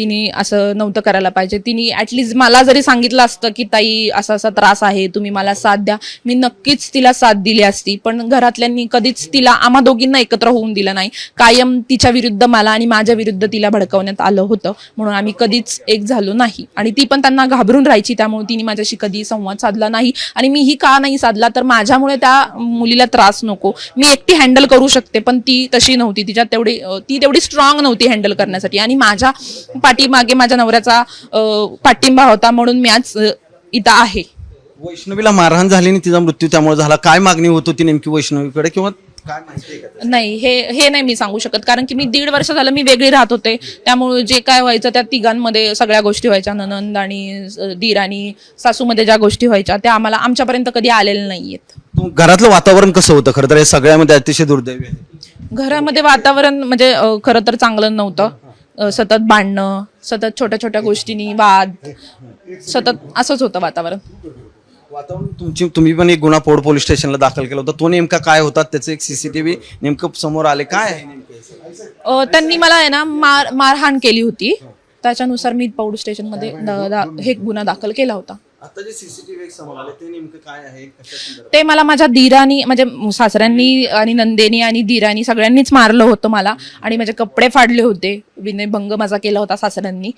तिने असं नव्हतं करायला पाहिजे. तिने ॲटलिस्ट मला जरी सांगितलं असतं की ताई असा असा त्रास आहे तुम्ही मला साथ द्या. मी नक्कीच तिला साथ दिली असती. पण घरातल्यांनी कधीच तिला आम्हा दोघींना एकत्र होऊन दिलं नाही. कायम तिच्या विरुद्ध मला आणि माझ्या विरुद्ध तिला भडकवण्यात आलं होतं. म्हणून आम्ही कधीच एक झालो नाही. आणि ती पण त्यांना घाबरून राहायची. त्यामुळे तिने माझ्याशी कधी संवाद साधला नाही. आणि मीही का नाही साधला? तर माझ्यामुळे त्या मुलीला त्रास नको. मी एकटी हँडल करू शकते पण ती तशी नव्हती. तिच्यात तेवढी ती तेवढी स्ट्रॉंग नव्हती हँडल करण्यासाठी. आणि माझ्या पाठीमागे माझ्या नवऱ्याचा पाठिंबा होता म्हणून मी आज इथं आहे. वैष्णवीला मारहाण झाली आणि तिचा मृत्यू त्यामुळे झाला. काय मागणी होत होती नेमकी वैष्णवीकडे किंवा काय माहिती आहे का नाही हे हे नाही मी सांगू शकत. कारण की मी दीड वर्ष झालं मी वेगळी राहत होते. त्यामुळे जे काय व्हायचं त्या तिघांमध्ये सगळ्या गोष्टी व्हायच्या. ननंद आणि अं, दीर आणि सासूमध्ये ज्या गोष्टी व्हायच्या त्या आम्हाला आमच्यापर्यंत कधी आलेल्या नाहीयेत. घरातलं वातावरण कसं होतं? खरं तर हे सगळ्यामध्ये अतिशय दुर्दैवी आहे. घरामध्ये वातावरण म्हणजे अं, खरं तर चांगलं नव्हतं. सतत भांडणं सतत छोट्या छोट्या गोष्टींनी वाद सतत असंच होतं वातावरण. वातावरण तुमची तुम्ही पण एक गुन्हा पोड पोलीस स्टेशनला दाखल केला होता. तो नेमका काय होता? त्याचं एक सीसीटीव्ही नेमकं समोर आले. काय? अं, त्यांनी मला आहे ना मार मारहाण केली होती. त्याच्यानुसार मी पौड स्टेशनमध्ये द- दा- हे गुन्हा दाखल केला होता. आता जे सीसीटीव्ही समोर आले ते नेमकं काय आहे? ते मला माझ्या दिरानी म्हणजे सासऱ्यांनी आणि नंदेनी आणि धीरानी सगळ्यांनीच मारलं होतं मला. आणि माझे कपडे फाडले होते. विनयभंग माझा केला होता सासऱ्यांनी.